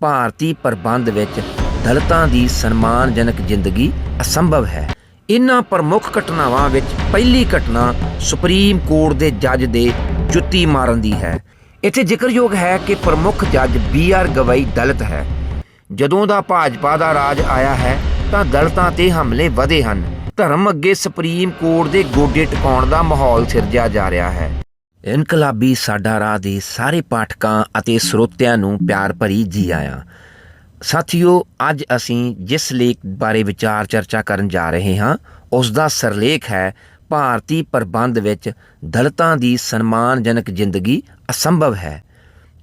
ਭਾਰਤੀ ਪ੍ਰਬੰਧ ਵਿੱਚ ਦਲਿਤਾਂ ਦੀ ਸਨਮਾਨਜਨਕ ਜ਼ਿੰਦਗੀ ਅਸੰਭਵ ਹੈ। ਇਨ੍ਹਾਂ ਪ੍ਰਮੁੱਖ ਘਟਨਾਵਾਂ ਵਿੱਚ ਪਹਿਲੀ ਘਟਨਾ ਸੁਪਰੀਮ ਕੋਰਟ ਦੇ ਜੱਜ ਦੇ ਜੁੱਤੀ ਮਾਰਨ ਦੀ ਹੈ। ਇੱਥੇ ਜ਼ਿਕਰਯੋਗ ਹੈ ਕਿ ਪ੍ਰਮੁੱਖ ਜੱਜ ਬੀ ਆਰ ਗਵਾਈ ਦਲਿਤ ਹੈ। ਜਦੋਂ ਦਾ ਭਾਜਪਾ ਦਾ ਰਾਜ ਆਇਆ ਹੈ, ਤਾਂ ਦਲਿਤਾਂ ਤੇ ਹਮਲੇ ਵਧੇ ਹਨ। ਧਰਮ ਅੱਗੇ ਸੁਪਰੀਮ ਕੋਰਟ ਦੇ ਗੋਡੇ ਟਿਕਾਉਣ ਦਾ ਮਾਹੌਲ ਸਿਰਜਿਆ ਜਾ ਰਿਹਾ ਹੈ। ਇਨਕਲਾਬੀ ਸਾਡਾ ਰਾਹ ਦੇ ਸਾਰੇ ਪਾਠਕਾਂ ਅਤੇ ਸਰੋਤਿਆਂ ਨੂੰ ਪਿਆਰ ਭਰੀ ਜੀ ਆਇਆਂ। ਸਾਥੀਓ, ਅੱਜ ਅਸੀਂ ਜਿਸ ਲੇਖ ਬਾਰੇ ਵਿਚਾਰ ਚਰਚਾ ਕਰਨ ਜਾ ਰਹੇ ਹਾਂ ਉਸ ਦਾ ਸਰਲੇਖ ਹੈ ਭਾਰਤੀ ਪ੍ਰਬੰਧ ਵਿੱਚ ਦਲਿਤਾਂ ਦੀ ਸਨਮਾਨਜਨਕ ਜ਼ਿੰਦਗੀ ਅਸੰਭਵ ਹੈ।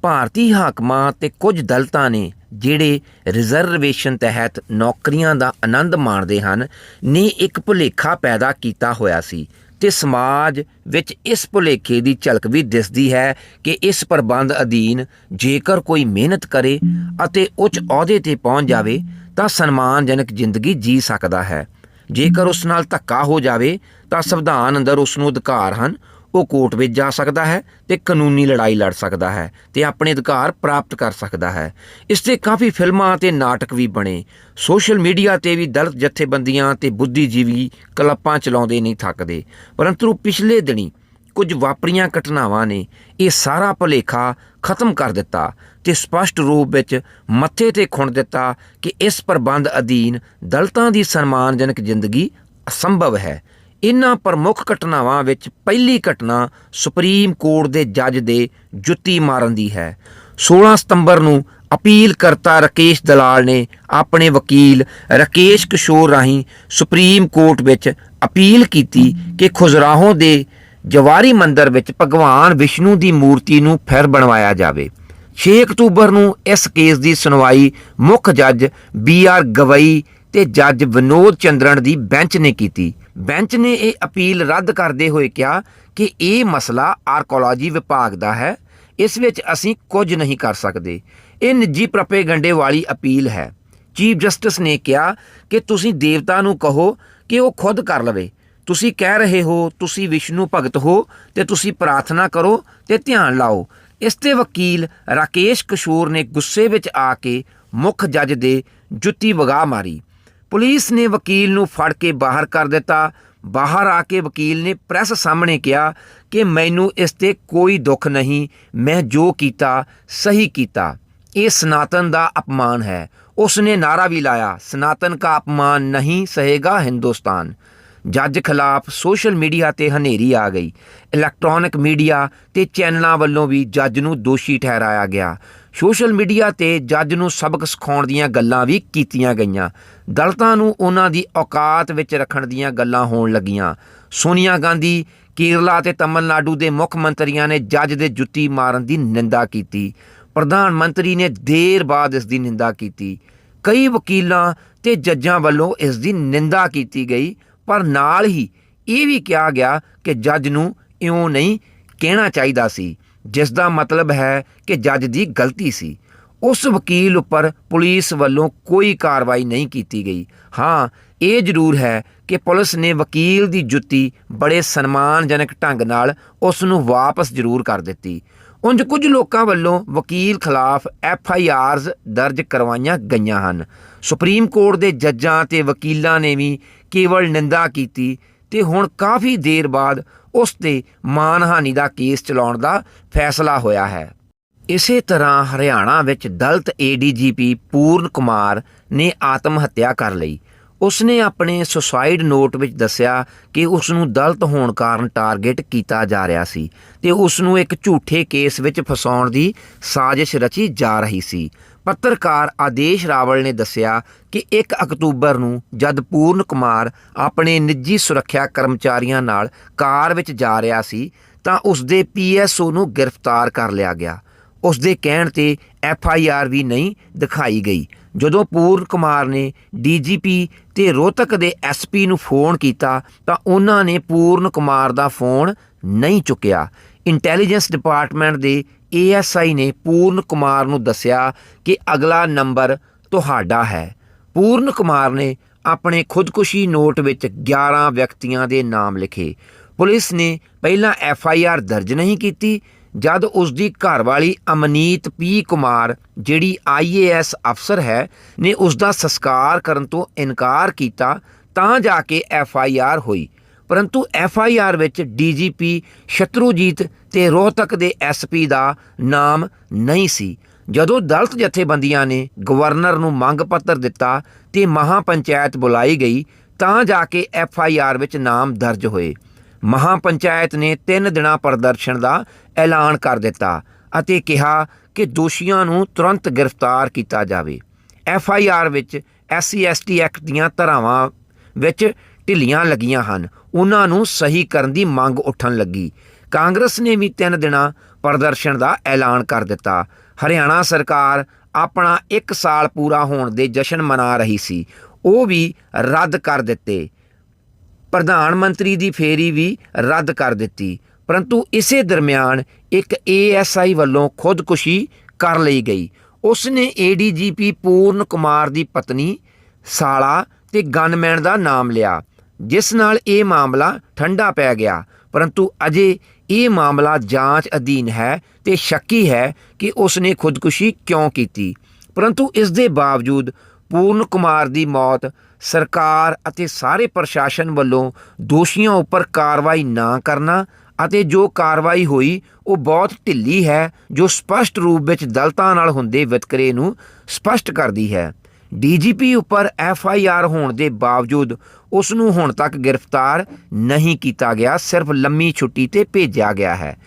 ਭਾਰਤੀ ਹਾਕਮਾਂ ਤੇ ਕੁਝ ਦਲਤਾਂ ਨੇ ਜਿਹੜੇ ਰਿਜ਼ਰਵੇਸ਼ਨ ਤਹਿਤ ਨੌਕਰੀਆਂ ਦਾ ਆਨੰਦ ਮਾਣਦੇ ਹਨ, ਨੇ ਇੱਕ ਭੁਲੇਖਾ ਪੈਦਾ ਕੀਤਾ ਹੋਇਆ ਸੀ। ਤੇ ਸਮਾਜ ਵਿੱਚ ਇਸ ਭੁਲੇਖੇ ਦੀ ਝਲਕ ਵੀ ਦਿਸਦੀ ਹੈ ਕਿ ਇਸ ਪ੍ਰਬੰਧ ਅਧੀਨ ਜੇਕਰ ਕੋਈ ਮਿਹਨਤ ਕਰੇ ਅਤੇ ਉੱਚ ਅਹੁਦੇ ਤੇ ਪਹੁੰਚ ਜਾਵੇ, ਤਾਂ ਸਨਮਾਨਜਨਕ ਜ਼ਿੰਦਗੀ ਜੀ ਸਕਦਾ ਹੈ। ਜੇਕਰ ਉਸ ਨਾਲ ਧੱਕਾ ਹੋ ਜਾਵੇ, ਤਾਂ ਸੰਵਿਧਾਨ ਅੰਦਰ ਉਸ ਨੂੰ ਅਧਿਕਾਰ ਹਨ ਉਹ ਕੋਰਟ ਵਿੱਚ ਜਾ ਸਕਦਾ ਹੈ ਤੇ ਕਾਨੂੰਨੀ ਲੜਾਈ ਲੜ ਸਕਦਾ ਹੈ ਤੇ ਆਪਣੇ ਅਧਿਕਾਰ ਪ੍ਰਾਪਤ ਕਰ ਸਕਦਾ ਹੈ। ਇਸ ਤੇ ਕਾਫੀ ਫਿਲਮਾਂ ਤੇ ਨਾਟਕ ਵੀ ਬਣੇ। ਸੋਸ਼ਲ ਮੀਡੀਆ ਤੇ ਵੀ ਦਲਿਤ ਜਥੇਬੰਦੀਆਂ ਤੇ ਬੁੱਧੀਜੀਵੀ ਕਲੱਪਾਂ ਚਲਾਉਂਦੇ ਨਹੀਂ ਥੱਕਦੇ। ਪਰੰਤੂ ਪਿਛਲੇ ਦਿਨੀ ਕੁਝ ਵਾਪਰੀਆਂ ਘਟਨਾਵਾਂ ਨੇ ਇਹ ਸਾਰਾ ਭੁਲੇਖਾ ਖਤਮ ਕਰ ਦਿੱਤਾ ਤੇ ਸਪਸ਼ਟ ਰੂਪ ਵਿੱਚ ਮੱਥੇ ਤੇ ਖੁਣ ਦਿੱਤਾ ਕਿ ਇਸ ਪ੍ਰਬੰਧ ਅਧੀਨ ਦਲਤਾਂ ਦੀ ਸਨਮਾਨਜਨਕ ਜ਼ਿੰਦਗੀ ਅਸੰਭਵ ਹੈ। ਇਨ੍ਹਾਂ ਪ੍ਰਮੁੱਖ ਘਟਨਾਵਾਂ ਵਿੱਚ ਪਹਿਲੀ ਘਟਨਾ ਸੁਪਰੀਮ ਕੋਰਟ ਦੇ ਜੱਜ ਦੇ ਜੁੱਤੀ ਮਾਰਨ ਦੀ ਹੈ। 16 ਸਤੰਬਰ ਨੂੰ ਅਪੀਲ ਕਰਤਾ ਰਕੇਸ਼ ਦਲਾਲ ਨੇ ਆਪਣੇ ਵਕੀਲ ਰਕੇਸ਼ ਕਿਸ਼ੋਰ ਰਾਹੀਂ ਸੁਪਰੀਮ ਕੋਰਟ ਵਿੱਚ ਅਪੀਲ ਕੀਤੀ ਕਿ ਖੁਜਰਾਹੋਂ ਦੇ ਜਵਾਰੀ ਮੰਦਰ ਵਿੱਚ ਭਗਵਾਨ ਵਿਸ਼ਨੂੰ ਦੀ ਮੂਰਤੀ ਨੂੰ ਫਿਰ ਬਣਵਾਇਆ ਜਾਵੇ। 6 ਅਕਤੂਬਰ ਨੂੰ ਇਸ ਕੇਸ ਦੀ ਸੁਣਵਾਈ ਮੁੱਖ ਜੱਜ ਬੀ ਆਰ ਗਵਈ ਤੇ ਜੱਜ ਵਿਨੋਦ ਚੰਦਰਨ ਦੀ ਬੈਂਚ ਨੇ ਕੀਤੀ। ਬੈਂਚ ਨੇ ਇਹ ਅਪੀਲ ਰੱਦ ਕਰਦੇ ਹੋਏ ਕਿਹਾ ਕਿ ਇਹ ਮਸਲਾ ਆਰਕੋਲੋਜੀ ਵਿਭਾਗ ਦਾ ਹੈ। ਇਸ ਵਿੱਚ ਅਸੀਂ ਕੁਝ ਨਹੀਂ ਕਰ ਸਕਦੇ। ਇਹ ਨਿੱਜੀ ਪ੍ਰੋਪੇਗੰਡੇ ਵਾਲੀ ਅਪੀਲ ਹੈ। ਚੀਫ ਜਸਟਿਸ ਨੇ ਕਿਹਾ ਕਿ ਤੁਸੀਂ ਦੇਵਤਾ ਨੂੰ ਕਹੋ ਕਿ ਉਹ ਖੁਦ ਕਰ ਲਵੇ। ਤੁਸੀਂ ਕਹਿ ਰਹੇ ਹੋ, ਤੁਸੀਂ ਵਿਸ਼ਨੂੰ ਭਗਤ ਹੋ ਤੇ ਤੁਸੀਂ ਪ੍ਰਾਰਥਨਾ ਕਰੋ ਤੇ ਧਿਆਨ ਲਾਓ। ਇਸ ਤੇ ਵਕੀਲ ਰਾਕੇਸ਼ ਕਿਸ਼ੋਰ ਨੇ ਗੁੱਸੇ ਵਿੱਚ ਆ ਕੇ ਮੁੱਖ ਜੱਜ ਦੇ ਜੁੱਤੀ ਵਗਾ ਮਾਰੀ। ਪੁਲਿਸ ਨੇ ਵਕੀਲ ਨੂੰ ਫੜ ਕੇ ਬਾਹਰ ਕਰ ਦਿੱਤਾ। ਬਾਹਰ ਆ ਕੇ ਵਕੀਲ ਨੇ ਪ੍ਰੈਸ ਸਾਹਮਣੇ ਕਿਹਾ ਕਿ ਮੈਨੂੰ ਇਸ ਤੇ ਕੋਈ ਦੁੱਖ ਨਹੀਂ, ਮੈਂ ਜੋ ਕੀਤਾ, ਸਹੀ ਕੀਤਾ। ਇਹ ਸਨਾਤਨ ਦਾ ਅਪਮਾਨ ਹੈ। ਉਸ ਨੇ ਨਾਰਾ ਵੀ ਲਾਇਆ, ਸਨਾਤਨ ਦਾ ਅਪਮਾਨ ਨਹੀਂ ਸਹੇਗਾ ਹਿੰਦੁਸਤਾਨ। ਜੱਜ ਖਿਲਾਫ ਸੋਸ਼ਲ ਮੀਡੀਆ ਤੇ ਹਨੇਰੀ ਆ ਗਈ। ਇਲੈਕਟ੍ਰੋਨਿਕ ਮੀਡੀਆ ਤੇ ਚੈਨਲਾਂ ਵੱਲੋਂ ਵੀ ਜੱਜ ਨੂੰ ਦੋਸ਼ੀ ਠਹਿਰਾਇਆ ਗਿਆ। ਸੋਸ਼ਲ ਮੀਡੀਆ ਤੇ ਜੱਜ ਨੂੰ ਸਬਕ ਸਿਖਾਉਣ ਦੀਆਂ ਗੱਲਾਂ ਵੀ ਕੀਤੀਆਂ ਗਈਆਂ। ਦਲਤਾਂ ਨੂੰ ਉਹਨਾਂ ਦੀ ਔਕਾਤ ਵਿੱਚ ਰੱਖਣ ਦੀਆਂ ਗੱਲਾਂ ਹੋਣ ਲੱਗੀਆਂ। ਸੋਨੀਆ ਗਾਂਧੀ, ਕੇਰਲਾ ਤੇ ਤਮਿਲਨਾਡੂ ਦੇ ਮੁੱਖ ਮੰਤਰੀਆਂ ਨੇ ਜੱਜ ਦੇ ਜੁੱਤੀ ਮਾਰਨ ਦੀ ਨਿੰਦਾ ਕੀਤੀ। ਪ੍ਰਧਾਨ ਮੰਤਰੀ ਨੇ ਦੇਰ ਬਾਅਦ ਇਸ ਦੀ ਨਿੰਦਾ ਕੀਤੀ। ਕਈ ਵਕੀਲਾਂ ਤੇ ਜੱਜਾਂ ਵੱਲੋਂ ਇਸ ਦੀ ਨਿੰਦਾ ਕੀਤੀ ਗਈ, ਪਰ ਨਾਲ ਹੀ ਇਹ ਵੀ ਕਿਹਾ ਗਿਆ ਕਿ ਜੱਜ ਨੂੰ ਇਉਂ ਨਹੀਂ ਕਹਿਣਾ ਚਾਹੀਦਾ ਸੀ। ਜਿਸ ਦਾ ਮਤਲਬ ਹੈ ਕਿ ਜੱਜ ਦੀ ਗਲਤੀ ਸੀ। ਉਸ ਵਕੀਲ ਉੱਪਰ ਪੁਲਿਸ ਵੱਲੋਂ ਕੋਈ ਕਾਰਵਾਈ ਨਹੀਂ ਕੀਤੀ ਗਈ। ਹਾਂ, ਇਹ ਜ਼ਰੂਰ ਹੈ ਕਿ ਪੁਲਿਸ ਨੇ ਵਕੀਲ ਦੀ ਜੁੱਤੀ ਬੜੇ ਸਨਮਾਨਜਨਕ ਢੰਗ ਨਾਲ ਉਸ ਨੂੰ ਵਾਪਸ ਜ਼ਰੂਰ ਕਰ ਦਿੱਤੀ। ਉਂਝ ਕੁਝ ਲੋਕਾਂ ਵੱਲੋਂ ਵਕੀਲ ਖਿਲਾਫ ਐਫ ਆਈ ਆਰਜ਼ ਦਰਜ ਕਰਵਾਈਆਂ ਗਈਆਂ ਹਨ। ਸੁਪਰੀਮ ਕੋਰਟ ਦੇ ਜੱਜਾਂ ਤੇ ਵਕੀਲਾਂ ਨੇ ਵੀ ਕੇਵਲ ਨਿੰਦਾ ਕੀਤੀ ਤੇ ਹੁਣ ਕਾਫੀ ਦੇਰ ਬਾਅਦ ਉਸ ਤੇ ਮਾਨਹਾਨੀ ਦਾ ਕੇਸ ਚਲਾਉਣ ਦਾ ਫੈਸਲਾ ਹੋਇਆ ਹੈ। ਇਸੇ ਤਰ੍ਹਾਂ ਹਰਿਆਣਾ ਵਿੱਚ ਦਲਿਤ ਏਡੀਜੀਪੀ ਪੂਰਨ ਕੁਮਾਰ ਨੇ ਆਤਮ ਹੱਤਿਆ ਕਰ ਲਈ। ਉਸਨੇ ਆਪਣੇ ਸੁਸਾਈਡ ਨੋਟ ਵਿੱਚ ਦੱਸਿਆ ਕਿ ਉਸ ਨੂੰ ਦਲਿਤ ਹੋਣ ਕਾਰਨ ਟਾਰਗੇਟ ਕੀਤਾ ਜਾ ਰਿਹਾ ਸੀ ਤੇ ਉਸ ਨੂੰ ਇੱਕ ਝੂਠੇ ਕੇਸ ਵਿੱਚ ਫਸਾਉਣ ਦੀ ਸਾਜ਼ਿਸ਼ ਰਚੀ ਜਾ ਰਹੀ ਸੀ। ਪੱਤਰਕਾਰ ਆਦੇਸ਼ ਰਾਵਲ ਨੇ ਦੱਸਿਆ ਕਿ 1 ਅਕਤੂਬਰ ਨੂੰ ਜਦ ਪੂਰਨ ਕੁਮਾਰ ਆਪਣੇ ਨਿੱਜੀ ਸੁਰੱਖਿਆ ਕਰਮਚਾਰੀਆਂ ਨਾਲ ਕਾਰ ਵਿੱਚ ਜਾ ਰਿਹਾ ਸੀ, ਤਾਂ ਉਸ ਦੇ ਪੀਐਸਓ ਨੂੰ ਗ੍ਰਿਫਤਾਰ ਕਰ ਲਿਆ ਗਿਆ। ਉਸ ਦੇ ਕਹਿਣ ਤੇ ਐਫ ਆਈ ਆਰ ਵੀ ਨਹੀਂ ਦਿਖਾਈ ਗਈ। ਜਦੋਂ ਪੂਰਨ ਕੁਮਾਰ ਨੇ ਡੀਜੀਪੀ ਤੇ ਰੋਹਤਕ ਦੇ ਐਸਪੀ ਨੂੰ ਫੋਨ ਕੀਤਾ, ਤਾਂ ਉਹਨਾਂ ਨੇ ਪੂਰਨ ਕੁਮਾਰ ਦਾ ਫੋਨ ਨਹੀਂ ਚੁੱਕਿਆ। ਇੰਟੈਲੀਜੈਂਸ ਡਿਪਾਰਟਮੈਂਟ ਦੇ ਏਐਸਆਈ ਨੇ ਪੂਰਨ ਕੁਮਾਰ ਨੂੰ ਦੱਸਿਆ ਕਿ ਅਗਲਾ ਨੰਬਰ ਤੁਹਾਡਾ ਹੈ। ਪੂਰਨ ਕੁਮਾਰ ਨੇ ਆਪਣੇ ਖੁਦਕੁਸ਼ੀ ਨੋਟ ਵਿੱਚ 11 ਵਿਅਕਤੀਆਂ ਦੇ ਨਾਮ ਲਿਖੇ। ਪੁਲਿਸ ਨੇ ਪਹਿਲਾਂ ਐਫ ਆਈ ਆਰ ਦਰਜ ਨਹੀਂ ਕੀਤੀ, ਜਦ ਉਸ ਦੀ ਘਰਵਾਲੀ ਅਮਨੀਤ ਪੀ ਕੁਮਾਰ, ਜਿਹੜੀ ਆਈਏਐਸ ਅਫਸਰ ਹੈ, ਨੇ ਉਸ ਦਾ ਸੰਸਕਾਰ ਕਰਨ ਤੋਂ ਇਨਕਾਰ ਕੀਤਾ, ਤਾਂ ਜਾ ਕੇ ਐਫਆਈਆਰ ਹੋਈ। ਪਰੰਤੂ ਐੱਫ ਆਈ ਆਰ ਵਿੱਚ ਡੀਜੀਪੀ ਸ਼ਤਰੂਜੀਤ ਤੇ ਰੋਹਤਕ ਦੇ ਐਸਪੀ ਦਾ ਨਾਮ ਨਹੀਂ ਸੀ। ਜਦੋਂ ਦਲਤ ਜਥੇਬੰਦੀਆਂ ਨੇ ਗਵਰਨਰ ਨੂੰ ਮੰਗ ਪੱਤਰ ਦਿੱਤਾ ਤੇ ਮਹਾ ਪੰਚਾਇਤ ਬੁਲਾਈ ਗਈ, ਤਾਂ ਜਾ ਕੇ ਐਫ ਆਈ ਆਰ ਵਿੱਚ ਨਾਮ ਦਰਜ ਹੋਏ। ਮਹਾ ਪੰਚਾਇਤ ਨੇ 3 ਦਿਨਾਂ ਪ੍ਰਦਰਸ਼ਨ ਦਾ ਐਲਾਨ ਕਰ ਦਿੱਤਾ ਅਤੇ ਕਿਹਾ ਕਿ ਦੋਸ਼ੀਆਂ ਨੂੰ ਤੁਰੰਤ ਗ੍ਰਿਫਤਾਰ ਕੀਤਾ ਜਾਵੇ। ਐਫ ਆਈ ਆਰ ਵਿੱਚ ਐਸਸੀ ਐਸਟੀ ਐਕਟ ਦੀਆਂ ਧਾਰਾਵਾਂ ਵਿੱਚ ਢਿੱਲੀਆਂ ਲੱਗੀਆਂ ਹਨ। ਉਹਨਾਂ ਨੂੰ ਸਹੀ ਕਰਨ ਦੀ ਮੰਗ ਉੱਠਣ ਲੱਗੀ। ਕਾਂਗਰਸ ਨੇ ਵੀ ਤਿੰਨ ਦਿਨਾਂ ਪ੍ਰਦਰਸ਼ਨ ਦਾ ਐਲਾਨ ਕਰ ਦਿੱਤਾ। ਹਰਿਆਣਾ ਸਰਕਾਰ ਆਪਣਾ 1 ਸਾਲ ਪੂਰਾ ਹੋਣ ਦੇ ਜਸ਼ਨ ਮਨਾ ਰਹੀ ਸੀ। ਉਹ ਵੀ ਰੱਦ ਕਰ ਦਿੱਤੇ। ਪ੍ਰਧਾਨ ਮੰਤਰੀ ਦੀ ਫੇਰੀ ਵੀ ਰੱਦ ਕਰ ਦਿੱਤੀ। ਪਰੰਤੂ ਇਸੇ ਦਰਮਿਆਨ ਇੱਕ ਏਐਸਆਈ ਵੱਲੋਂ ਖੁਦਕੁਸ਼ੀ ਕਰ ਲਈ ਗਈ। ਉਸ ਨੇ ਏਡੀਜੀਪੀ ਪੂਰਨ ਕੁਮਾਰ ਦੀ ਪਤਨੀ, ਸਾਲਾ ਤੇ ਗਨਮੈਨ ਦਾ ਨਾਮ ਲਿਆ। ਜਿਸ ਨਾਲ ਇਹ ਮਾਮਲਾ ਠੰਡਾ ਪੈ ਗਿਆ, ਪਰੰਤੂ ਅਜੇ ਇਹ ਮਾਮਲਾ ਜਾਂਚ ਅਧੀਨ ਹੈ ਤੇ ਸ਼ੱਕੀ ਹੈ ਕਿ ਉਸ ਨੇ ਖੁਦਕੁਸ਼ੀ ਕਿਉਂ ਕੀਤੀ। ਪਰੰਤੂ ਇਸ ਦੇ ਬਾਵਜੂਦ ਪੂਰਨ ਕੁਮਾਰ ਦੀ ਮੌਤ ਸਰਕਾਰ ਅਤੇ ਸਾਰੇ ਪ੍ਰਸ਼ਾਸਨ ਵੱਲੋਂ ਦੋਸ਼ੀਆਂ ਉੱਪਰ ਕਾਰਵਾਈ ਨਾ ਕਰਨਾ ਅਤੇ ਜੋ ਕਾਰਵਾਈ ਹੋਈ, ਉਹ ਬਹੁਤ ਢਿੱਲੀ ਹੈ, ਜੋ ਸਪਸ਼ਟ ਰੂਪ ਵਿੱਚ ਦਲਤਾਂ ਨਾਲ ਹੁੰਦੇ ਵਿਤਕਰੇ ਨੂੰ ਸਪਸ਼ਟ ਕਰਦੀ ਹੈ। ਡੀਜੀਪੀ ਉੱਪਰ ਐਫ ਆਈ ਆਰ ਹੋਣ ਦੇ ਬਾਵਜੂਦ ਉਸ ਨੂੰ ਹੁਣ ਤੱਕ ਗ੍ਰਿਫਤਾਰ ਨਹੀਂ ਕੀਤਾ ਗਿਆ, ਸਿਰਫ ਲੰਮੀ ਛੁੱਟੀ ਤੇ ਭੇਜਿਆ ਗਿਆ ਹੈ।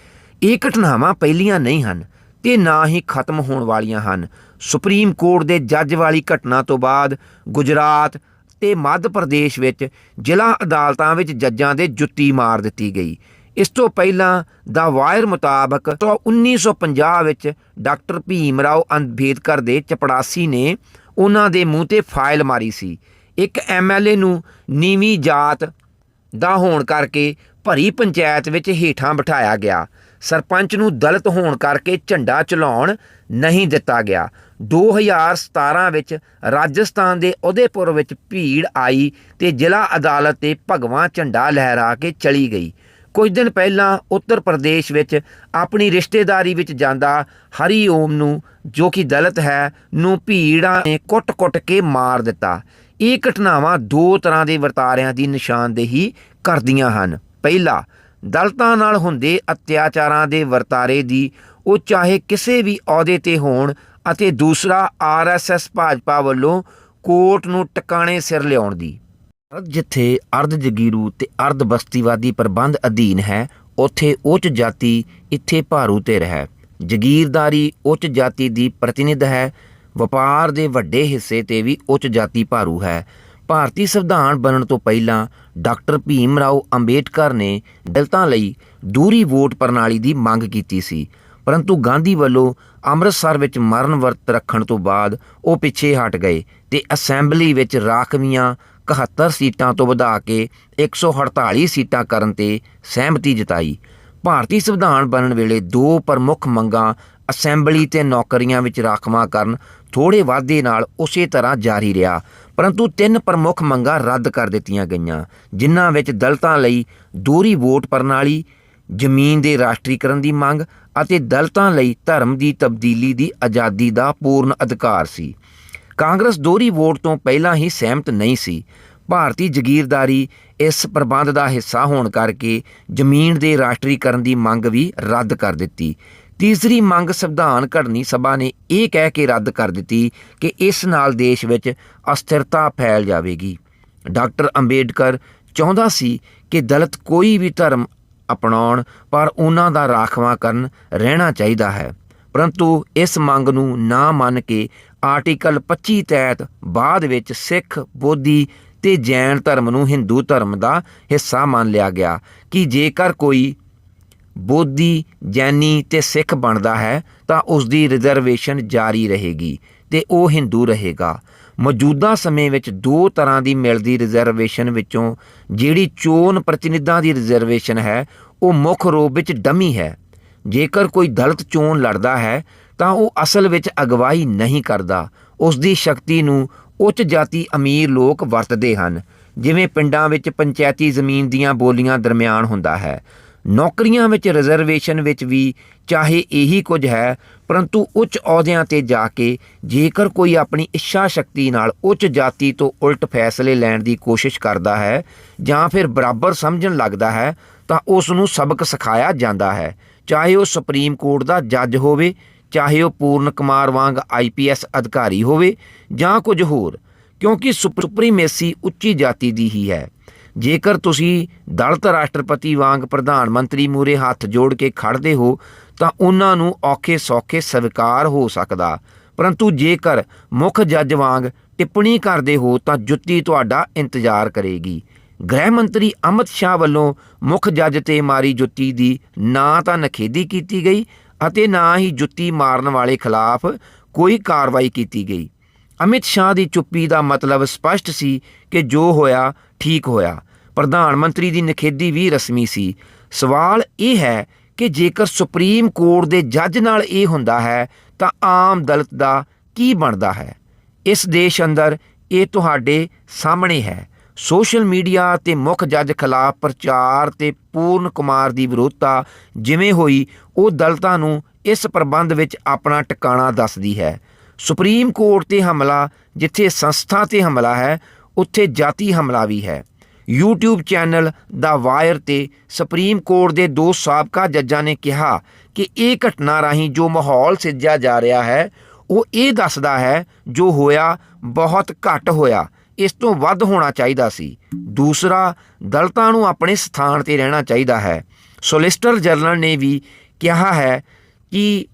ਇਹ ਘਟਨਾਵਾਂ ਪਹਿਲੀਆਂ ਨਹੀਂ ਹਨ ਤੇ ਨਾ ਹੀ ਖਤਮ ਹੋਣ ਵਾਲੀਆਂ ਹਨ। ਸੁਪਰੀਮ ਕੋਰਟ ਦੇ ਜੱਜ ਵਾਲੀ ਘਟਨਾ ਤੋਂ ਬਾਅਦ ਗੁਜਰਾਤ ਤੇ ਮੱਧ ਪ੍ਰਦੇਸ਼ ਵਿੱਚ ਜ਼ਿਲ੍ਹਾ ਅਦਾਲਤਾਂ ਵਿੱਚ ਜੱਜਾਂ ਦੇ ਜੁੱਤੀ ਮਾਰ ਦਿੱਤੀ ਗਈ। ਇਸ ਤੋਂ ਪਹਿਲਾਂ ਦਾ ਵਾਇਰ ਮੁਤਾਬਕ ਤੋਂ 1950 ਵਿੱਚ ਡਾਕਟਰ ਭੀਮ ਰਾਓ ਅੰਬੇਦਕਰ ਦੇ ਚਪੜਾਸੀ ਨੇ ਉਹਨਾਂ ਦੇ ਮੂੰਹ ਤੇ ਫਾਈਲ ਮਾਰੀ ਸੀ। ਇੱਕ ਐਮਐਲਏ ਨੂੰ ਨੀਵੀਂ ਜਾਤ ਦਾ ਹੋਣ ਕਰਕੇ ਭਰੀ ਪੰਚਾਇਤ ਵਿੱਚ ਹੇਠਾਂ ਬਿਠਾਇਆ ਗਿਆ। ਸਰਪੰਚ ਨੂੰ ਦਲਿਤ ਹੋਣ ਕਰਕੇ ਝੰਡਾ ਚਲਾਉਣ ਨਹੀਂ ਦਿੱਤਾ ਗਿਆ। 2017 ਵਿੱਚ ਰਾਜਸਥਾਨ ਦੇ ਉਦੈਪੁਰ ਵਿੱਚ ਭੀੜ ਆਈ ਤੇ ਜ਼ਿਲ੍ਹਾ ਅਦਾਲਤ ਤੇ ਭਗਵਾਂ ਝੰਡਾ ਲਹਿਰਾ ਕੇ ਚਲੀ ਗਈ। ਕੁਝ ਦਿਨ ਪਹਿਲਾਂ ਉੱਤਰ ਪ੍ਰਦੇਸ਼ ਵਿੱਚ ਆਪਣੀ ਰਿਸ਼ਤੇਦਾਰੀ ਵਿੱਚ ਜਾਂਦਾ ਹਰੀ ਓਮ ਨੂੰ, ਜੋ ਕਿ ਦਲਿਤ ਹੈ, ਨੂੰ ਭੀੜਾਂ ਨੇ ਕੁੱਟ-ਕੁੱਟ ਕੇ ਮਾਰ ਦਿੱਤਾ। ਇਹ ਘਟਨਾਵਾਂ ਦੋ ਤਰ੍ਹਾਂ ਦੇ ਵਰਤਾਰਿਆਂ ਦੀ ਨਿਸ਼ਾਨਦੇਹੀ ਕਰਦੀਆਂ ਹਨ। ਪਹਿਲਾ, ਦਲਤਾਂ ਨਾਲ ਹੁੰਦੇ ਅਤਿਆਚਾਰਾਂ ਦੇ ਵਰਤਾਰੇ ਦੀ, ਉਹ ਚਾਹੇ ਕਿਸੇ ਵੀ ਅਹੁਦੇ ਤੇ ਹੋਣ ਅਤੇ ਦੂਸਰਾ ਆਰਐਸਐਸ ਭਾਜਪਾ ਵੱਲੋਂ ਕੋਰਟ ਨੂੰ ਟਿਕਾਣੇ ਸਿਰ ਲਿਆਉਣ ਦੀ। ਭਾਰਤ ਜਿੱਥੇ ਅਰਧ ਜਗੀਰੂ ਤੇ ਅਰਧ ਬਸਤੀਵਾਦੀ ਪ੍ਰਬੰਧ ਅਧੀਨ ਹੈ, ਉੱਥੇ ਉੱਚ ਜਾਤੀ ਇੱਥੇ ਭਾਰੂ ਤੇ ਹੈ ਜਗੀਰਦਾਰੀ ਉੱਚ ਜਾਤੀ ਦੀ ਪ੍ਰਤੀਨਿਧ ਹੈ, ਵਪਾਰ ਦੇ ਵੱਡੇ ਹਿੱਸੇ ਤੇ ਵੀ ਉੱਚ ਜਾਤੀ ਭਾਰੂ ਹੈ। ਭਾਰਤੀ ਸੰਵਿਧਾਨ ਬਣਨ ਤੋਂ ਪਹਿਲਾਂ ਡਾਕਟਰ ਭੀਮ ਰਾਓ ਅੰਬੇਡਕਰ ਨੇ ਦਲਿਤਾਂ ਲਈ ਦੂਰੀ ਵੋਟ ਪ੍ਰਣਾਲੀ ਦੀ ਮੰਗ ਕੀਤੀ ਸੀ। ਪਰੰਤੂ ਗਾਂਧੀ ਵੱਲੋਂ ਅੰਮ੍ਰਿਤਸਰ ਵਿੱਚ ਮਰਨ ਵਰਤ ਰੱਖਣ ਤੋਂ ਬਾਅਦ ਉਹ ਪਿੱਛੇ ਹਟ ਗਏ ਤੇ ਅਸੈਂਬਲੀ ਵਿੱਚ ਰਾਖਵੀਆਂ 71 ਸੀਟਾਂ ਤੋਂ ਵਧਾ ਕੇ 148 ਸੀਟਾਂ ਕਰਨ ਤੇ ਸਹਿਮਤੀ ਜਤਾਈ। ਭਾਰਤੀ ਸੰਵਿਧਾਨ ਬਣਨ ਵੇਲੇ ਦੋ ਪ੍ਰਮੁੱਖ ਮੰਗਾਂ ਅਸੈਂਬਲੀ ਤੇ ਨੌਕਰੀਆਂ ਵਿੱਚ ਰਾਖਵਾਂ ਕਰਨ ਥੋੜੇ ਵਾਧੇ ਨਾਲ ਉਸੇ ਤਰ੍ਹਾਂ ਜਾਰੀ ਰਿਹਾ, ਪਰੰਤੂ ਤਿੰਨ ਪ੍ਰਮੁੱਖ ਮੰਗਾਂ ਰੱਦ ਕਰ ਦਿੱਤੀਆਂ ਗਈਆਂ, ਜਿਨ੍ਹਾਂ ਵਿੱਚ ਦਲਤਾਂ ਲਈ ਦੋਹਰੀ ਵੋਟ ਪ੍ਰਣਾਲੀ, ਜ਼ਮੀਨ ਦੇ ਰਾਸ਼ਟਰੀਕਰਨ ਦੀ ਮੰਗ ਅਤੇ ਦਲਤਾਂ ਲਈ ਧਰਮ ਦੀ ਤਬਦੀਲੀ ਦੀ ਆਜ਼ਾਦੀ ਦਾ ਪੂਰਨ ਅਧਿਕਾਰ ਸੀ। ਕਾਂਗਰਸ ਦੋਹਰੀ ਵੋਟ ਤੋਂ ਪਹਿਲਾਂ ਹੀ ਸਹਿਮਤ ਨਹੀਂ ਸੀ। ਭਾਰਤੀ ਜਗੀਰਦਾਰੀ ਇਸ ਪ੍ਰਬੰਧ ਦਾ ਹਿੱਸਾ ਹੋਣ ਕਰਕੇ ਜ਼ਮੀਨ ਦੇ ਰਾਸ਼ਟਰੀਕਰਨ ਦੀ ਮੰਗ ਵੀ ਰੱਦ ਕਰ ਦਿੱਤੀ। ਤੀਸਰੀ ਮੰਗ ਸੰਵਿਧਾਨ ਘੜਨੀ ਸਭਾ ਨੇ ਇਹ ਕਹਿ ਕੇ ਰੱਦ ਕਰ ਦਿੱਤੀ ਕਿ ਇਸ ਨਾਲ ਦੇਸ਼ ਵਿੱਚ ਅਸਥਿਰਤਾ ਫੈਲ ਜਾਵੇਗੀ। ਡਾਕਟਰ ਅੰਬੇਡਕਰ ਚਾਹੁੰਦਾ ਸੀ ਕਿ ਦਲਿਤ ਕੋਈ ਵੀ ਧਰਮ ਅਪਣਾਉਣ, ਪਰ ਉਹਨਾਂ ਦਾ ਰਾਖਵਾਂਕਰਨ ਰਹਿਣਾ ਚਾਹੀਦਾ ਹੈ। ਪਰੰਤੂ ਇਸ ਮੰਗ ਨੂੰ ਨਾ ਮੰਨ ਕੇ ਆਰਟੀਕਲ 25 ਤਹਿਤ ਬਾਅਦ ਵਿੱਚ ਸਿੱਖ, ਬੋਧੀ ਤੇ ਜੈਨ ਧਰਮ ਨੂੰ ਹਿੰਦੂ ਧਰਮ ਦਾ ਹਿੱਸਾ ਮੰਨ ਲਿਆ ਗਿਆ ਕਿ ਜੇਕਰ ਕੋਈ ਬੋਧੀ, ਜੈਨੀ ਤੇ ਸਿੱਖ ਬਣਦਾ ਹੈ ਤਾਂ ਉਸ ਦੀ ਰਿਜ਼ਰਵੇਸ਼ਨ ਜਾਰੀ ਰਹੇਗੀ ਤੇ ਉਹ ਹਿੰਦੂ ਰਹੇਗਾ। ਮੌਜੂਦਾ ਸਮੇਂ ਵਿੱਚ ਦੋ ਤਰ੍ਹਾਂ ਦੀ ਮਿਲਦੀ ਰਿਜ਼ਰਵੇਸ਼ਨ ਵਿੱਚੋਂ ਜਿਹੜੀ ਚੋਣ ਪ੍ਰਤੀਨਿਧਾਂ ਦੀ ਰਿਜ਼ਰਵੇਸ਼ਨ ਹੈ, ਉਹ ਮੁੱਖ ਰੂਪ ਵਿੱਚ ਡਮੀ ਹੈ। ਜੇਕਰ ਕੋਈ ਦਲਤ ਚੋਣ ਲੜਦਾ ਹੈ ਤਾਂ ਉਹ ਅਸਲ ਵਿੱਚ ਅਗਵਾਈ ਨਹੀਂ ਕਰਦਾ। ਉਸ ਦੀ ਸ਼ਕਤੀ ਨੂੰ ਉੱਚ ਜਾਤੀ ਅਮੀਰ ਲੋਕ ਵਰਤਦੇ ਹਨ, ਜਿਵੇਂ ਪਿੰਡਾਂ ਵਿੱਚ ਪੰਚਾਇਤੀ ਜ਼ਮੀਨ ਦੀਆਂ ਬੋਲੀਆਂ ਦਰਮਿਆਨ ਹੁੰਦਾ ਹੈ। ਨੌਕਰੀਆਂ ਵਿੱਚ ਰਿਜ਼ਰਵੇਸ਼ਨ ਵਿੱਚ ਵੀ ਚਾਹੇ ਇਹੀ ਕੁਝ ਹੈ, ਪਰੰਤੂ ਉੱਚ ਅਹੁਦਿਆਂ ਤੇ ਜਾ ਕੇ ਜੇਕਰ ਕੋਈ ਆਪਣੀ ਇੱਛਾ ਸ਼ਕਤੀ ਨਾਲ ਉੱਚ ਜਾਤੀ ਤੋਂ ਉਲਟ ਫੈਸਲੇ ਲੈਣ ਦੀ ਕੋਸ਼ਿਸ਼ ਕਰਦਾ ਹੈ ਜਾਂ ਫਿਰ ਬਰਾਬਰ ਸਮਝਣ ਲੱਗਦਾ ਹੈ, ਤਾਂ ਉਸ ਨੂੰ ਸਬਕ ਸਿਖਾਇਆ ਜਾਂਦਾ ਹੈ। ਚਾਹੇ ਉਹ ਸੁਪਰੀਮ ਕੋਰਟ ਦਾ ਜੱਜ ਹੋਵੇ ਚਾਹੇ ਉਹ ਪੂਰਨ ਕੁਮਾਰ ਵਾਂਗ ਆਈਪੀਐਸ ਅਧਿਕਾਰੀ ਹੋਵੇ ਜਾਂ ਕੁਝ ਹੋਰ, ਕਿਉਂਕਿ ਸੁਪਰੀਮੇਸੀ ਉੱਚੀ ਜਾਤੀ ਦੀ ਹੀ ਹੈ। ਜੇਕਰ ਤੁਸੀਂ ਦਲਤ ਰਾਸ਼ਟਰਪਤੀ ਵਾਂਗ ਪ੍ਰਧਾਨ ਮੰਤਰੀ ਮੂਰੇ ਹੱਥ ਜੋੜ ਕੇ ਖੜਦੇ ਹੋ, ਤਾਂ ਉਹਨਾਂ ਨੂੰ ਔਖੇ ਸੌਖੇ ਸਵੀਕਾਰ ਹੋ ਸਕਦਾ। ਪਰੰਤੂ ਜੇਕਰ ਮੁੱਖ ਜੱਜ ਵਾਂਗ ਟਿੱਪਣੀ ਕਰਦੇ ਹੋ, ਤਾਂ ਜੁੱਤੀ ਤੁਹਾਡਾ ਇੰਤਜ਼ਾਰ ਕਰੇਗੀ। ਗ੍ਰਹਿ ਮੰਤਰੀ ਅਮਿਤ ਸ਼ਾਹ ਵੱਲੋਂ ਮੁੱਖ ਜੱਜ ਤੇ ਮਾਰੀ ਜੁੱਤੀ ਦੀ ਨਾ ਤਾਂ ਨਖੇਦੀ ਕੀਤੀ ਗਈ ਅਤੇ ਨਾ ਹੀ ਜੁੱਤੀ ਮਾਰਨ ਵਾਲੇ ਖਿਲਾਫ ਕੋਈ ਕਾਰਵਾਈ ਕੀਤੀ ਗਈ। ਅਮਿਤ ਸ਼ਾਹ ਦੀ ਚੁੱਪੀ ਦਾ ਮਤਲਬ ਸਪਸ਼ਟ ਸੀ ਕਿ ਜੋ ਹੋਇਆ, ਠੀਕ ਹੋਇਆ। ਪ੍ਰਧਾਨ ਮੰਤਰੀ ਦੀ ਨਖੇਦੀ ਵੀ ਰਸਮੀ ਸੀ। ਸਵਾਲ ਇਹ ਹੈ ਕਿ ਜੇਕਰ ਸੁਪਰੀਮ ਕੋਰਟ ਦੇ ਜੱਜ ਨਾਲ ਇਹ ਹੁੰਦਾ ਹੈ, ਤਾਂ ਆਮ ਦਲਿਤ ਦਾ ਕੀ ਬਣਦਾ ਹੈ? ਇਸ ਦੇਸ਼ ਅੰਦਰ ਇਹ ਤੁਹਾਡੇ ਸਾਹਮਣੇ ਹੈ। ਸੋਸ਼ਲ ਮੀਡੀਆ ਤੇ ਮੁੱਖ ਜੱਜ ਖਿਲਾਫ ਪ੍ਰਚਾਰ ਤੇ ਪੂਰਨ ਕੁਮਾਰ ਦੀ ਵਿਰੋਧਤਾ ਜਿਵੇਂ ਹੋਈ, ਉਹ ਦਲਤਾਂ ਨੂੰ ਇਸ ਪ੍ਰਬੰਧ ਵਿੱਚ ਆਪਣਾ ਟਿਕਾਣਾ ਦੱਸਦੀ ਹੈ। ਸੁਪਰੀਮ ਕੋਰਟ ਤੇ ਹਮਲਾ, ਜਿੱਥੇ ਸੰਸਥਾ ਤੇ ਹਮਲਾ ਹੈ, ਉੱਥੇ ਜਾਤੀ ਹਮਲਾ ਵੀ ਹੈ। YouTube ਚੈਨਲ ਦਾ ਵਾਇਰ ਤੇ ਸੁਪਰੀਮ ਕੋਰਟ ਦੇ ਦੋ ਸਾਬਕਾ ਜੱਜਾਂ ਨੇ ਕਿਹਾ ਕਿ ਇਹ ਘਟਨਾ ਰਾਹੀਂ ਜੋ ਮਾਹੌਲ ਸਿਰਜਿਆ ਜਾ ਰਿਹਾ ਹੈ, ਉਹ ਇਹ ਦੱਸਦਾ ਹੈ ਜੋ ਹੋਇਆ, ਬਹੁਤ ਘੱਟ ਹੋਇਆ। ਇਸ ਤੋਂ ਵੱਧ ਹੋਣਾ ਚਾਹੀਦਾ ਸੀ। ਦੂਸਰਾ, ਦਲਤਾਂ ਨੂੰ ਆਪਣੇ ਸਥਾਨ ਤੇ ਰਹਿਣਾ ਚਾਹੀਦਾ ਹੈ। ਸੋਲਿਸਟਰ ਜਨਰਲ ਨੇ ਵੀ ਕਿਹਾ ਹੈ ਕਿ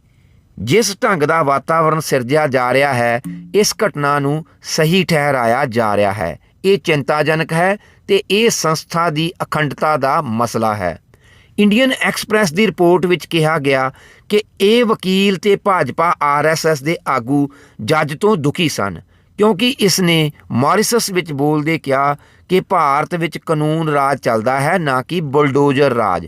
ਜਿਸ ਢੰਗ ਦਾ ਵਾਤਾਵਰਣ ਸਿਰਜਿਆ ਜਾ ਰਿਹਾ ਹੈ, ਇਸ ਘਟਨਾ ਨੂੰ ਸਹੀ ਠਹਿਰਾਇਆ ਜਾ ਰਿਹਾ ਹੈ। ਇਹ ਚਿੰਤਾਜਨਕ ਹੈ ਤੇ ਇਹ ਸੰਸਥਾ ਦੀ ਅਖੰਡਤਾ ਦਾ ਮਸਲਾ ਹੈ। ਇੰਡੀਅਨ ਐਕਸਪ੍ਰੈਸ ਦੀ ਰਿਪੋਰਟ ਵਿੱਚ ਕਿਹਾ ਗਿਆ ਕਿ ਇਹ ਵਕੀਲ ਤੇ ਭਾਜਪਾ ਆਰਐਸਐਸ ਦੇ ਆਗੂ ਜੱਜ ਤੋਂ ਦੁਖੀ ਸਨ। ਕਿਉਂਕਿ ਇਸ ਨੇ ਮੌਰਿਸਸ ਵਿੱਚ ਬੋਲਦੇ ਕਿਹਾ ਕਿ ਭਾਰਤ ਵਿੱਚ ਕਾਨੂੰਨ ਰਾਜ ਚੱਲਦਾ ਹੈ, ਨਾ ਕਿ ਬੁਲਡੋਜ਼ਰ ਰਾਜ।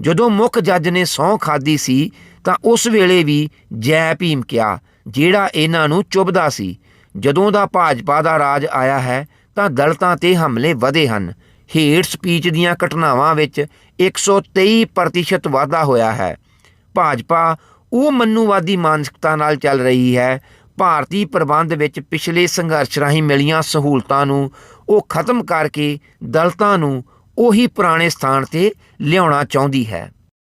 ਜਦੋਂ ਮੁੱਖ ਜੱਜ ਨੇ ਸਹੁੰ ਖਾਦੀ ਸੀ, ਤਾਂ ਉਸ ਵੇਲੇ ਵੀ ਜੈ ਭੀਮ ਕਿਹਾ, ਜਿਹੜਾ ਇਹਨਾਂ ਨੂੰ ਚੁਭਦਾ ਸੀ। ਜਦੋਂ ਦਾ ਭਾਜਪਾ ਦਾ ਰਾਜ ਆਇਆ ਹੈ, ਤਾਂ ਦਲਤਾਂ ਤੇ ਹਮਲੇ ਵਧੇ ਹਨ। ਹੇਟ ਸਪੀਚ ਦੀਆਂ ਘਟਨਾਵਾਂ ਵਿੱਚ 123% ਵਾਧਾ ਹੋਇਆ ਹੈ। ਭਾਜਪਾ ਉਹ ਮਨੁਵਾਦੀ ਮਾਨਸਿਕਤਾ ਨਾਲ ਚੱਲ ਰਹੀ ਹੈ ਭਾਰਤੀ ਪ੍ਰਬੰਧ ਵਿੱਚ ਪਿਛਲੇ ਸੰਘਰਸ਼ ਰਾਹੀਂ ਮਿਲੀਆਂ ਸਹੂਲਤਾਂ ਨੂੰ ਉਹ ਖਤਮ ਕਰਕੇ ਦਲਤਾਂ ਨੂੰ ਉਹੀ ਪੁਰਾਣੇ ਸਥਾਨ ਤੇ ਲਿਆਉਣਾ ਚਾਹੁੰਦੀ ਹੈ।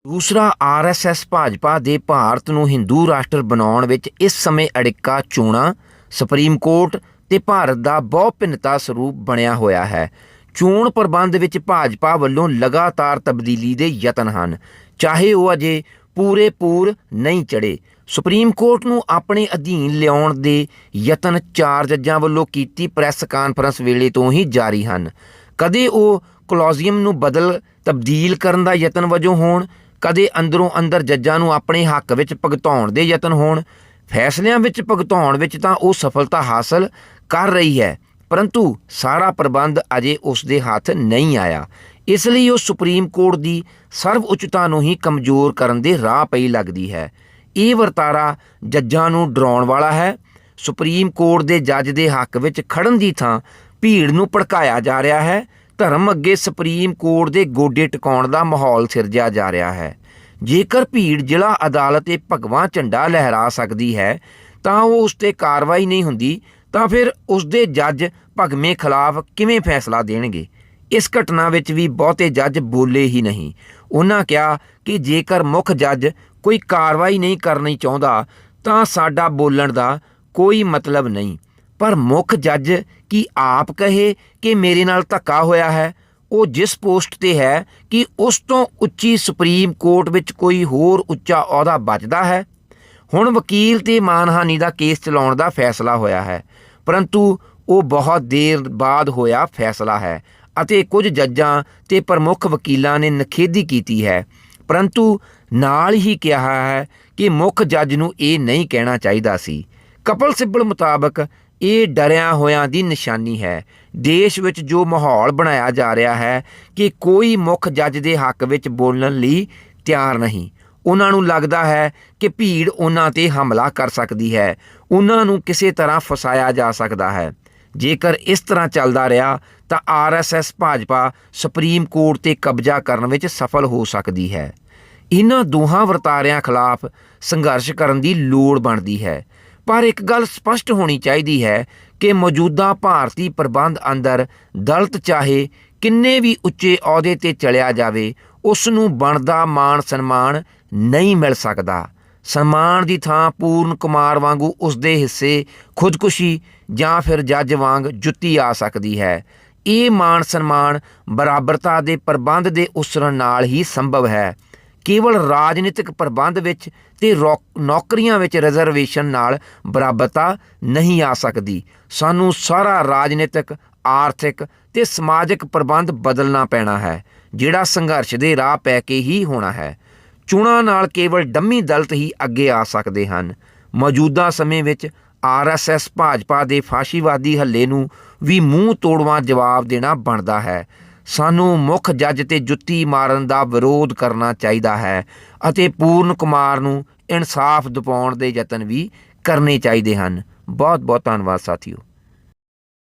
ਦੂਸਰਾ ਆਰਐਸਐਸ ਭਾਜਪਾ ਦੇ ਭਾਰਤ ਨੂੰ ਹਿੰਦੂ ਰਾਸ਼ਟਰ ਬਣਾਉਣ ਵਿੱਚ ਇਸ ਸਮੇਂ ਅੜਿੱਕਾ ਚੋਣਾਂ, ਸੁਪਰੀਮ ਕੋਰਟ ਤੇ ਭਾਰਤ ਦਾ ਬਹੁਭਿੰਨਤਾ ਸਰੂਪ ਬਣਿਆ ਹੋਇਆ ਹੈ। ਚੋਣ ਪ੍ਰਬੰਧ ਵਿੱਚ ਭਾਜਪਾ ਵੱਲੋਂ ਲਗਾਤਾਰ ਤਬਦੀਲੀ ਦੇ ਯਤਨ ਹਨ। ਚਾਹੇ ਉਹ ਅਜੇ ਪੂਰੇ ਪੂਰ ਨਹੀਂ ਚੜੇ ਸੁਪਰੀਮ ਕੋਰਟ ਨੂੰ ਆਪਣੇ ਅਧੀਨ ਲਿਆਉਣ ਦੇ ਯਤਨ ਚਾਰ ਜੱਜਾਂ ਵੱਲੋਂ ਕੀਤੀ ਪ੍ਰੈਸ ਕਾਨਫਰੰਸ ਵੇਲੇ ਤੋਂ ਹੀ ਜਾਰੀ ਹਨ। ਕਦੇ ਉਹ ਕਲੋਜ਼ੀਅਮ ਨੂੰ ਬਦਲ, ਤਬਦੀਲ ਕਰਨ ਦਾ ਯਤਨ ਵਜੋਂ ਹੋਣ, ਕਦੇ ਅੰਦਰੋਂ ਅੰਦਰ ਜੱਜਾਂ ਨੂੰ ਆਪਣੇ ਹੱਕ ਵਿੱਚ ਭਗਤਾਉਣ ਦੇ ਯਤਨ ਹੋਣ, ਫੈਸਲਿਆਂ ਵਿੱਚ ਭੁਗਤਾਉਣ ਵਿੱਚ ਤਾਂ ਉਹ ਸਫਲਤਾ ਹਾਸਲ ਕਰ ਰਹੀ ਹੈ, ਪਰੰਤੂ ਸਾਰਾ ਪ੍ਰਬੰਧ ਅਜੇ ਉਸ ਦੇ ਹੱਥ ਨਹੀਂ ਆਇਆ। ਇਸ ਲਈ ਉਹ ਸੁਪਰੀਮ ਕੋਰਟ ਦੀ ਸਰਵ ਉੱਚਤਾ ਨੂੰ ਹੀ ਕਮਜ਼ੋਰ ਕਰਨ ਦੇ ਰਾਹ ਪਈ ਲੱਗਦੀ ਹੈ। ਇਹ ਵਰਤਾਰਾ ਜੱਜਾਂ ਨੂੰ ਡਰਾਉਣ ਵਾਲਾ ਹੈ। ਸੁਪਰੀਮ ਕੋਰਟ ਦੇ ਜੱਜ ਦੇ ਹੱਕ ਵਿੱਚ ਖੜਨ ਦੀ ਥਾਂ ਭੀੜ ਨੂੰ ਭੜਕਾਇਆ ਜਾ ਰਿਹਾ ਹੈ। ਧਰਮ ਅੱਗੇ ਸੁਪਰੀਮ ਕੋਰਟ ਦੇ ਗੋਡੇ ਟਿਕਾਉਣ ਦਾ ਮਾਹੌਲ ਸਿਰਜਿਆ ਜਾ ਰਿਹਾ ਹੈ। ਜੇਕਰ ਭੀੜ ਜ਼ਿਲ੍ਹਾ ਅਦਾਲਤ ਤੇ ਭਗਵਾਂ ਝੰਡਾ ਲਹਿਰਾ ਸਕਦੀ ਹੈ, ਤਾਂ ਉਹ ਉਸ ਤੇ ਕਾਰਵਾਈ ਨਹੀਂ ਹੁੰਦੀ, ਤਾਂ ਫਿਰ ਉਸ ਦੇ ਜੱਜ ਭਗਵੇਂ ਖਿਲਾਫ ਕਿਵੇਂ ਫੈਸਲਾ ਦੇਣਗੇ? ਇਸ ਘਟਨਾ ਵਿੱਚ ਵੀ ਬਹੁਤੇ ਜੱਜ ਬੋਲੇ ਹੀ ਨਹੀਂ। ਉਹਨਾਂ ਕਿਹਾ ਕਿ ਜੇਕਰ ਮੁੱਖ ਜੱਜ ਕੋਈ ਕਾਰਵਾਈ ਨਹੀਂ ਕਰਨੀ ਚਾਹੁੰਦਾ ਤਾਂ ਸਾਡਾ ਬੋਲਣ ਦਾ ਕੋਈ ਮਤਲਬ ਨਹੀਂ। ਪਰ ਮੁੱਖ ਜੱਜ ਕੀ ਆਪ ਕਹੇ ਕਿ ਮੇਰੇ ਨਾਲ ਧੱਕਾ ਹੋਇਆ ਹੈ? ਉਹ ਜਿਸ ਪੋਸਟ ਤੇ ਹੈ ਕਿ ਉਸ ਤੋਂ ਉੱਚੀ ਸੁਪਰੀਮ ਕੋਰਟ ਵਿੱਚ ਕੋਈ ਹੋਰ ਉੱਚਾ ਅਹੁਦਾ ਬਚਦਾ ਹੈ? ਹੁਣ ਵਕੀਲ ਤੇ ਮਾਨਹਾਨੀ ਦਾ ਕੇਸ ਚਲਾਉਣ ਦਾ ਫੈਸਲਾ ਹੋਇਆ ਹੈ, ਪਰੰਤੂ ਉਹ ਬਹੁਤ ਦੇਰ ਬਾਅਦ ਹੋਇਆ ਫੈਸਲਾ ਹੈ ਅਤੇ ਕੁਝ ਜੱਜਾਂ ਤੇ ਪ੍ਰਮੁੱਖ ਵਕੀਲਾਂ ਨੇ ਨਖੇਦੀ ਕੀਤੀ ਹੈ। ਪਰੰਤੂ ਨਾਲ ਹੀ ਕਿਹਾ ਹੈ ਕਿ ਮੁੱਖ ਜੱਜ ਨੂੰ ਇਹ ਨਹੀਂ ਕਹਿਣਾ ਚਾਹੀਦਾ ਸੀ। ਕਪਲ ਸਿੱਬਲ ਮੁਤਾਬਕ ਇਹ ਡਰਿਆ ਹੋਇਆਂ ਦੀ ਨਿਸ਼ਾਨੀ ਹੈ। ਦੇਸ਼ ਵਿੱਚ ਜੋ ਮਾਹੌਲ ਬਣਾਇਆ ਜਾ ਰਿਹਾ ਹੈ ਕਿ ਕੋਈ ਮੁੱਖ ਜੱਜ ਦੇ ਹੱਕ ਵਿੱਚ ਬੋਲਣ ਲਈ ਤਿਆਰ ਨਹੀਂ। ਉਹਨਾਂ ਨੂੰ ਲੱਗਦਾ ਹੈ ਕਿ ਭੀੜ ਉਹਨਾਂ ਤੇ ਹਮਲਾ ਕਰ ਸਕਦੀ ਹੈ। ਉਹਨਾਂ ਨੂੰ ਕਿਸੇ ਤਰ੍ਹਾਂ ਫਸਾਇਆ ਜਾ ਸਕਦਾ ਹੈ। ਜੇਕਰ ਇਸ ਤਰ੍ਹਾਂ ਚੱਲਦਾ ਰਿਹਾ, ਤਾਂ ਆਰਐਸਐਸ ਭਾਜਪਾ ਸੁਪਰੀਮ ਕੋਰਟ ਤੇ ਕਬਜ਼ਾ ਕਰਨ ਵਿੱਚ ਸਫਲ ਹੋ ਸਕਦੀ ਹੈ। ਇਹਨਾਂ ਦੋਹਾਂ ਵਰਤਾਰਿਆਂ ਖਿਲਾਫ ਸੰਘਰਸ਼ ਕਰਨ ਦੀ ਲੋੜ ਬਣਦੀ ਹੈ। ਪਰ ਇੱਕ ਗੱਲ ਸਪਸ਼ਟ ਹੋਣੀ ਚਾਹੀਦੀ ਹੈ ਕਿ ਮੌਜੂਦਾ ਭਾਰਤੀ ਪ੍ਰਬੰਧ ਅੰਦਰ ਦਲਤ ਚਾਹੇ ਕਿੰਨੇ ਵੀ ਉੱਚੇ ਅਹੁਦੇ ਤੇ ਚਲਿਆ ਜਾਵੇ, ਉਸ ਨੂੰ ਬਣਦਾ ਮਾਣ ਸਨਮਾਨ ਨਹੀਂ ਮਿਲ ਸਕਦਾ। ਸਨਮਾਨ ਦੀ ਥਾਂ ਪੂਰਨ ਕੁਮਾਰ ਵਾਂਗੂ ਉਸ ਦੇ ਹਿੱਸੇ ਖੁਦਕੁਸ਼ੀ ਜਾਂ ਫਿਰ ਜੱਜ ਵਾਂਗ ਜੁੱਤੀ ਆ ਸਕਦੀ ਹੈ। ਇਹ ਮਾਣ ਸਨਮਾਨ ਬਰਾਬਰਤਾ ਦੇ ਪ੍ਰਬੰਧ ਦੇ ਉਸਰਨ ਨਾਲ ਹੀ ਸੰਭਵ ਹੈ। ਕੇਵਲ ਰਾਜਨੀਤਿਕ ਪ੍ਰਬੰਧ ਵਿੱਚ ਤੇ ਰੌਕ- ਨੌਕਰੀਆਂ ਵਿੱਚ ਰਿਜ਼ਰਵੇਸ਼ਨ ਨਾਲ ਬਰਾਬਰਤਾ ਨਹੀਂ ਆ ਸਕਦੀ। ਸਾਨੂੰ ਸਾਰਾ ਰਾਜਨੀਤਿਕ, ਆਰਥਿਕ ਤੇ ਸਮਾਜਿਕ ਪ੍ਰਬੰਧ ਬਦਲਣਾ ਪੈਣਾ ਹੈ, ਜਿਹੜਾ ਸੰਘਰਸ਼ ਦੇ ਰਾਹ ਪੈ ਕੇ ਹੀ ਹੋਣਾ ਹੈ। ਚੋਣਾਂ ਨਾਲ ਕੇਵਲ ਡੰਮੀ ਦਲਤ ਹੀ ਅੱਗੇ ਆ ਸਕਦੇ ਹਨ। ਮੌਜੂਦਾ ਸਮੇਂ ਵਿੱਚ ਆਰਐਸਐਸ ਭਾਜਪਾ ਦੇ ਫਾਸ਼ੀਵਾਦੀ ਹੱਲੇ ਨੂੰ ਵੀ ਮੂੰਹ ਤੋੜਵਾਂ ਜਵਾਬ ਦੇਣਾ ਬਣਦਾ ਹੈ। ਸਾਨੂੰ ਮੁੱਖ ਜੱਜ ਤੇ ਜੁੱਤੀ ਮਾਰਨ ਦਾ ਵਿਰੋਧ ਕਰਨਾ ਚਾਹੀਦਾ ਹੈ ਅਤੇ ਪੂਰਨ ਕੁਮਾਰ ਨੂੰ ਇਨਸਾਫ ਦਿਵਾਉਣ ਦੇ ਯਤਨ ਵੀ ਕਰਨੇ ਚਾਹੀਦੇ ਹਨ। ਬਹੁਤ ਬਹੁਤ ਧੰਨਵਾਦ ਸਾਥੀਓ।